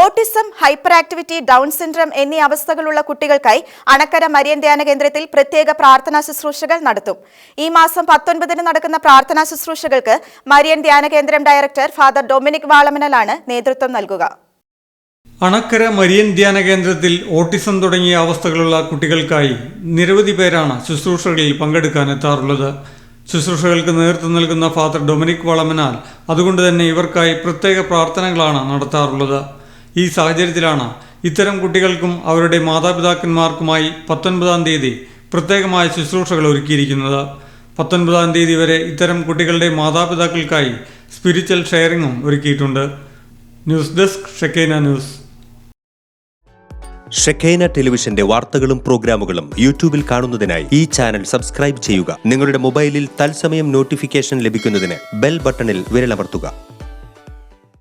Autism hyper activity down syndrome എന്നീ അവസ്ഥകളുള്ള കുട്ടികൾക്കായി അണക്കര മരിയൻ ധ്യാന കേന്ദ്രത്തിൽ പ്രത്യേക പ്രാർത്ഥനാ ശുശ്രൂഷകൾ നടത്തും. ഈ മാസം പത്തൊൻപതിന് നടക്കുന്ന പ്രാർത്ഥനാ ശുശ്രൂഷകൾക്ക് മരിയൻ ധ്യാന കേന്ദ്രം ഡയറക്ടർ ഫാദർ ഡൊമിനിക് വാളമനലാണ് നേതൃത്വം നൽകുക. അണക്കര മരിയൻ ധ്യാന കേന്ദ്രത്തിൽ ഓട്ടിസം തുടങ്ങിയ അവസ്ഥകളുള്ള കുട്ടികൾക്കായി നിരവധി പേരാണ് ശുശ്രൂഷകളിൽ പങ്കെടുക്കാൻ എത്താറുള്ളത്. ശുശ്രൂഷകൾക്ക് നേതൃത്വം നൽകുന്ന ഫാദർ ഡൊമിനിക് വളമനാൽ അതുകൊണ്ട് തന്നെ ഇവർക്കായി പ്രത്യേക പ്രാർത്ഥനകളാണ് നടത്താറുള്ളത്. ഈ സാഹചര്യത്തിലാണ് ഇത്തരം കുട്ടികൾക്കും അവരുടെ മാതാപിതാക്കന്മാർക്കുമായി പത്തൊൻപതാം തീയതി പ്രത്യേകമായ ശുശ്രൂഷകൾ ഒരുക്കിയിരിക്കുന്നത്. പത്തൊൻപതാം തീയതി വരെ ഇത്തരം കുട്ടികളുടെ മാതാപിതാക്കൾക്കായി സ്പിരിച്വൽ ഷെയറിങ്ങും ഒരുക്കിയിട്ടുണ്ട്. News desk Shekinah news. Shekinah ടെലിവിഷന്റെ വാർത്തകളും പ്രോഗ്രാമുകളും യൂട്യൂബിൽ കാണുന്നതിനായി ഈ ചാനൽ സബ്സ്ക്രൈബ് ചെയ്യുക. നിങ്ങളുടെ മൊബൈലിൽ തത്സമയം നോട്ടിഫിക്കേഷൻ ലഭിക്കുന്നതിന് ബെൽ ബട്ടണിൽ വിരലമർത്തുക.